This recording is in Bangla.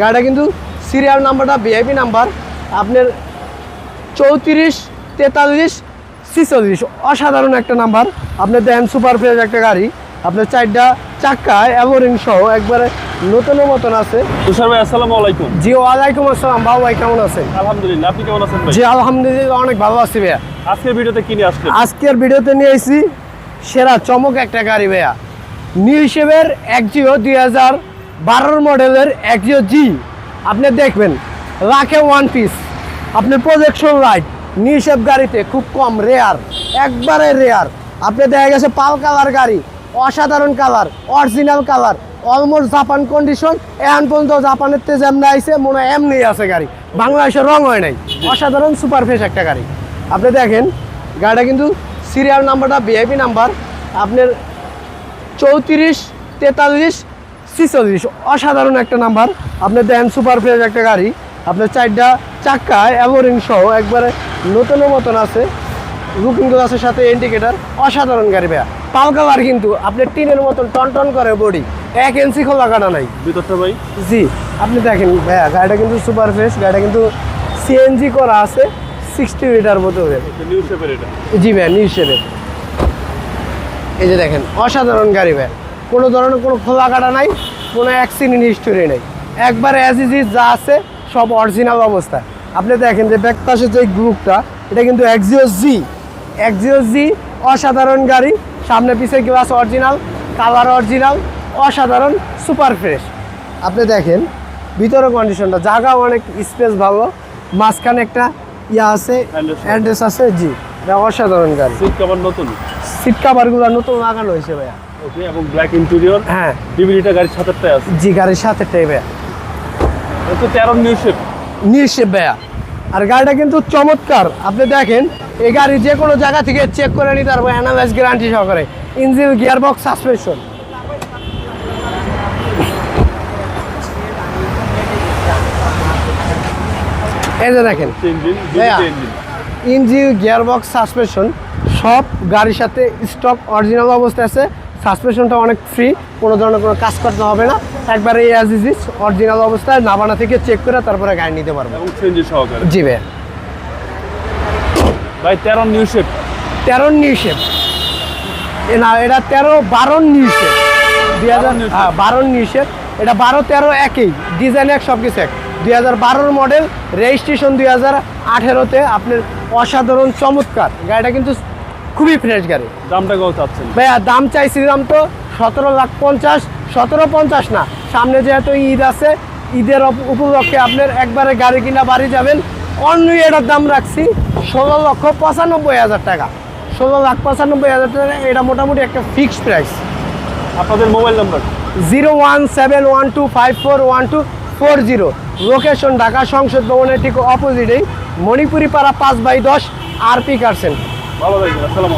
গাড়িটা কিন্তু সিরিয়াল নাম্বারটা ভিআইপি নাম্বার আপনার চৌত্রিশ তেতাল্লিশ ছিচল্লিশ। অসাধারণ একটা নাম্বার আপনি দেখেন সুপার ফ্রেশ একটা গাড়ি। আপনার চারটা চাক্কা অ্যাভোরিং সহ একবারে নতুনের মতন আছে। তুষার ভাই আসসালামু আলাইকুম। জি ওয়ালাইকুম আসসালাম। বাবু ভাই কেমন আছেন? আলহামদুলিল্লাহ আপনি কেমন আছেন ভাই? জি আলহামদুলিল্লাহ অনেক ভালো আছি ভাইয়া। আজকের ভিডিওতে কি নিয়ে আসলেন? আজকের ভিডিওতে নিয়ে এসেছি সেরা চমক একটা গাড়ি ভাইয়া। নিউ হিসেবের একজিও দুই হাজার বারোর মডেলের একজিও জি আপনি দেখবেন লাখে ওয়ান পিস আপনার প্রজেকশন লাইট নিউ হিসেব গাড়িতে, খুব কম রেয়ার একবারে রেয়ার আপনি দেখা গেছে পাল কালার গাড়ি, অসাধারণ colour original colour almost Japan condition এখন পর্যন্ত জাপানের তেজ এমনি আইসে মনে হয় এমনি আছে গাড়ি। বাংলাদেশের রং হয় নাই। অসাধারণ সুপার একটা গাড়ি। আপনি দেখেন, গাড়িটা কিন্তু সিরিয়াল নাম্বারটা ভিআইপি নাম্বার আপনার চৌত্রিশ, তেতাল্লিশ ছিচল্লিশ অসাধারণ একটা নাম্বার। আপনি দেন সুপার ফ্রেশ একটা গাড়ি। আপনার চারটা চাক্কায় অ্যাভোরিং সহ একবারে নতুনের মতন আছে। লুকিং গ্লাসের সাথে ইন্ডিকেটার অসাধারণ গাড়ি ভাইয়া। পাল কালার কিন্তু আপনার টিনের মতন টন টন করে বডি এক ইঞ্চি খোলা কাটা নাই। ভিতরটা ভাই? জি আপনি দেখেন ভাইয়া গাড়িটা কিন্তু সুপার ফ্রেশ গাড়িটা কিন্তু সিএনজি করা আছে সিক্সটি লিটার মতো জি ভাই নিউ শেপের এই যে দেখেন অসাধারণ গাড়ি ভাই কোনো ধরনের কোনো খোলা কাটা নাই কোনো অ্যাক্সিডেন্ট হিস্টোরি নেই। একবার অ্যাজ ইজ ইজ যা আছে সব অরিজিনাল অবস্থা। আপনি দেখেন যে ব্যাক পাশে যে গ্রুপটা এটা কিন্তু এক্সিও জি এক্সিও জি অসাধারণ গাড়ি। সামনে পিছে গ্লাস অরিজিনাল কালার অরিজিনাল অসাধারণ সুপার ফ্রেশ আপনি দেখেন ভিতরে কন্ডিশনটা জায়গা অনেক স্পেস ভালো। মাঝখানে একটা ইয়া আছে। অ্যাড্রেস আছে। জি। এটা অসাধারণ গাড়ি। সিট কভার নতুন? সিট কাভারগুলো নতুন লাগানো হয়েছে ভাইয়া। ওকে এবং ব্ল্যাক ইন্টেরিয়র হ্যাঁ। ডিভিডিটা গাড়ির সাথেরটাই আছে। জি গাড়ির ভাইয়া। এটা তেরো নিউ শেপ নিশ্চিত ভাইয়া। আর গাড়িটা কিন্তু চমৎকার। আপনি দেখেন এই গাড়ি যে কোনো জায়গা থেকে চেক করে নিতে পারব অ্যানালাইজ গ্যারান্টি সহকারে। ইঞ্জিন গিয়ার বক্স সাসপেনশন এই যে দেখেন ইঞ্জিন ভাইয়া। DVD engine engine gear box suspension সব গাড়ির সাথে স্টক অরিজিনাল অবস্থায় আছে। সাসপেনশনটা অনেক ফ্রি কোনো ধরনের কোনো কাজ করতে হবে না। একবারে অ্যাজ ইজ অরিজিনাল অবস্থায় নাবানা থেকে চেক করে তারপরে গাড়ি নিতে পারব। সহকারে। জি ভাই তেরো নিউ শেপ তেরো নিউশেপ না এটা তেরো বারো নিউশেপ দুই হাজার। হ্যাঁ বারো নিউশেপ এটা বারো তেরো একই। ডিজাইন এক সব কিছু এক। দুই হাজার বারোর মডেল রেজিস্ট্রেশন দুই হাজার আঠেরোতে। আপনার অসাধারণ চমৎকার। গাড়িটা কিন্তু খুবই ফ্রেশ গাড়ি। দামটা কত চাচ্ছেন? ভাইয়া দাম চাইছিলাম তো সতেরো লাখ পঞ্চাশ সতেরো পঞ্চাশ না। সামনে যেহেতু ঈদ আছে ঈদের উপলক্ষে আপনার একবারে গাড়ি কিনা বাড়ি যাবেন। অন্য এটার দাম রাখছি ষোলো লক্ষ পঁচানব্বই হাজার টাকা। ষোলো লাখ পঁচানব্বই হাজার টাকা এটা মোটামুটি একটা ফিক্সড প্রাইস আপনাদের mobile number zero one seven one two five four one two four zero. Location Dhaka সংসদ ভবনের ঠিক অপোজিটেই মণিপুরি পাড়া পাঁচ বাই দশ আরপি কার সেন্টার ভালো থাকবেন আসসালামু